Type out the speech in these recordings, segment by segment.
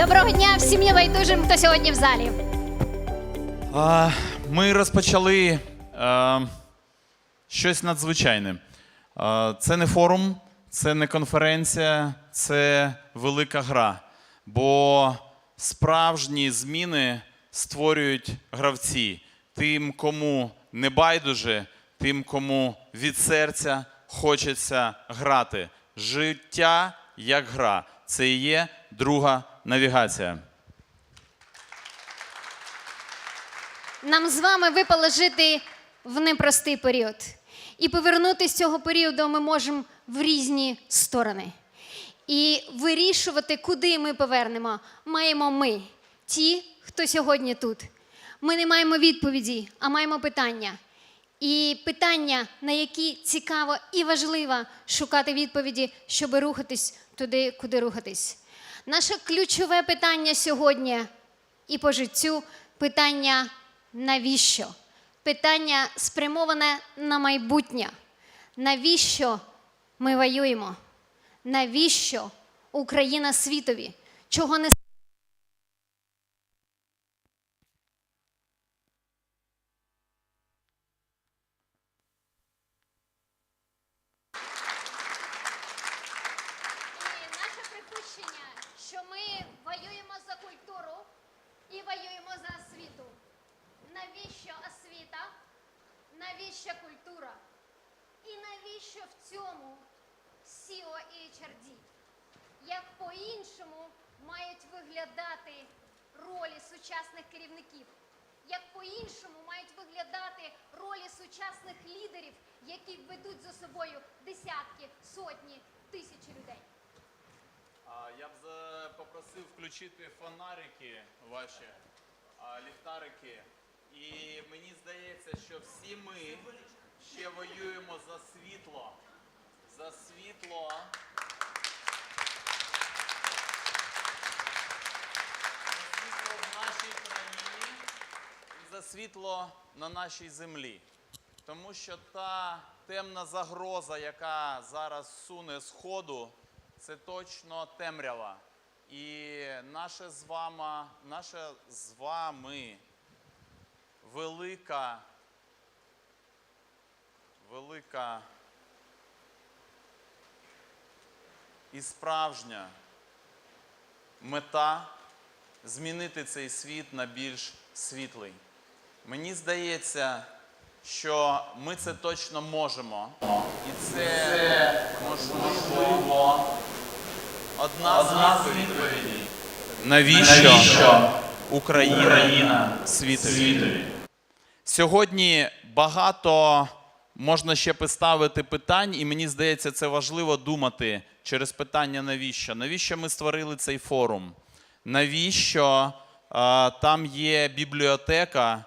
Доброго дня всім небайдужим, хто сьогодні в залі. Ми розпочали е, щось надзвичайне. Е, Це не форум, це не конференція, це велика гра. Бо справжні зміни створюють гравці. Тим, кому не байдуже, тим, кому від серця хочеться грати. Життя як гра. Це і є друга навігація. Нам з вами випало жити в непростий період. І повернутися з цього періоду ми можемо в різні сторони. І вирішувати, куди ми повернемо, маємо ми, ті, хто сьогодні тут. Ми не маємо відповіді, а маємо питання. І питання, на які цікаво і важливо шукати відповіді, щоб рухатись туди, куди рухатись. Наше ключове питання сьогодні і по життю питання навіщо? Питання спрямоване на майбутнє. Навіщо ми воюємо? Навіщо Україна світові? Чого не І наше припущення, що ми воюємо за культуру і воюємо за освіту. Навіщо освіта? Навіщо культура? І навіщо в цьому SEO і HRD? Як по-іншому мають виглядати ролі сучасних керівників? Як по-іншому мають виглядати ролі сучасних лідерів, які ведуть за собою десятки, сотні, тисячі людей? Я б попросив включити фонарики ваші, ліхтарики. І мені здається, що всі ми ще воюємо за світло. За світло. За світло в нашій країні і за світло на нашій землі. Тому що та темна загроза, яка зараз суне з це точно темрява. І наше з вами, наша з вами велика, велика і справжня мета змінити цей світ на більш світлий. Мені здається, що ми це точно можемо. І це можливо одна з відповідей. Навіщо, Україна, світові? Сьогодні багато можна ще поставити питань, і мені здається, це важливо думати через питання навіщо. Навіщо ми створили цей форум? Навіщо а, там є бібліотека,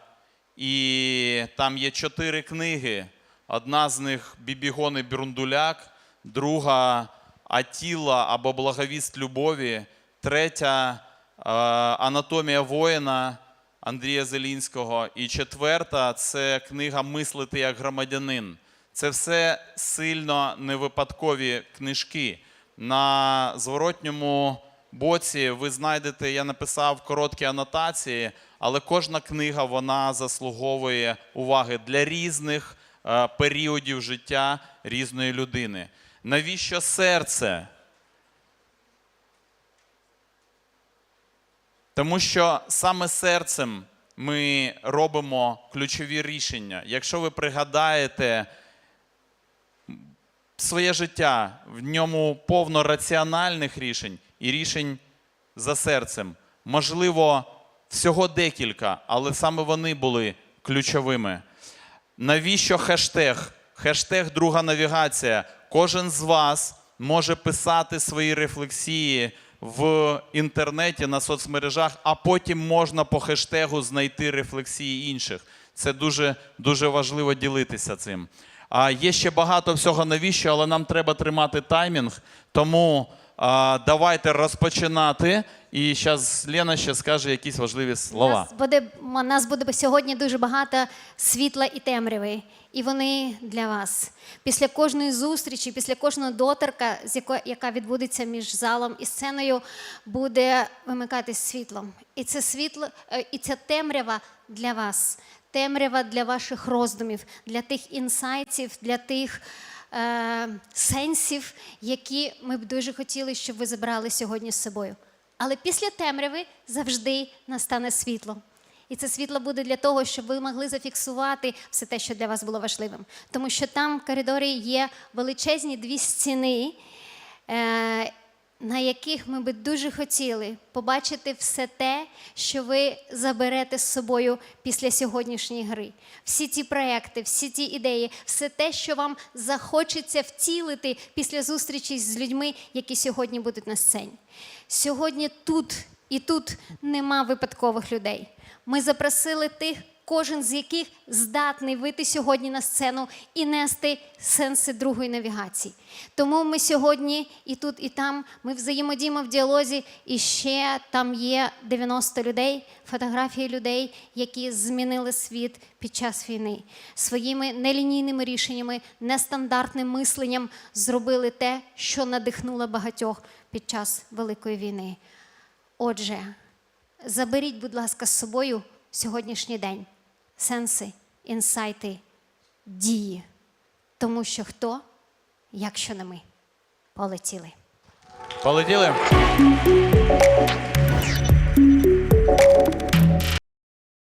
і там є чотири книги. Одна з них Бібігон і друга Атіла або Благовіст любові, третя Анатомія воїна Андрія Зелінського. І четверта це книга Мислити як громадянин. Це все сильно невипадкові книжки. На зворотньому боці ви знайдете, я написав короткі анотації, але кожна книга вона заслуговує уваги для різних е, періодів життя різної людини. Навіщо серце? Тому що саме серцем ми робимо ключові рішення. Якщо ви пригадаєте своє життя, в ньому повно раціональних рішень і рішень за серцем. Можливо, всього декілька, але саме вони були ключовими. Навіщо хештег? Хештег друга навігація. Кожен з вас може писати свої рефлексії в інтернеті на соцмережах, а потім можна по хештегу знайти рефлексії інших. Це дуже, дуже важливо ділитися цим. А є ще багато всього навіщо, але нам треба тримати таймінг. Тому а, давайте розпочинати. І зараз Лена ще скаже якісь важливі слова. нас буде, у нас буде сьогодні дуже багато світла і темряви, і вони для вас. Після кожної зустрічі, після кожного доторка, з яко, яка відбудеться між залом і сценою, буде вимикатись світлом. І це світло, е, і ця темрява для вас. Темрява для ваших роздумів, для тих інсайтів, для тих е, сенсів, які ми б дуже хотіли, щоб ви забрали сьогодні з собою. Але після темряви завжди настане світло. І це світло буде для того, щоб ви могли зафіксувати все те, що для вас було важливим. Тому що там в коридорі є величезні дві стіни, е, на яких ми би дуже хотіли побачити все те, що ви заберете з собою після сьогоднішньої гри. Всі ті проекти, всі ті ідеї, все те, що вам захочеться втілити після зустрічі з людьми, які сьогодні будуть на сцені. Сьогодні тут і тут нема випадкових людей. Ми запросили тих, кожен з яких здатний вийти сьогодні на сцену і нести сенси другої навігації. Тому ми сьогодні і тут, і там ми взаємодіємо в діалозі, і ще там є 90 людей, фотографії людей, які змінили світ під час війни. Своїми нелінійними рішеннями, нестандартним мисленням зробили те, що надихнуло багатьох під час Великої війни. Отже, заберіть, будь ласка, з собою сьогоднішній день сенси, інсайти, дії. Тому що хто, якщо не ми, полетіли. Полетіли?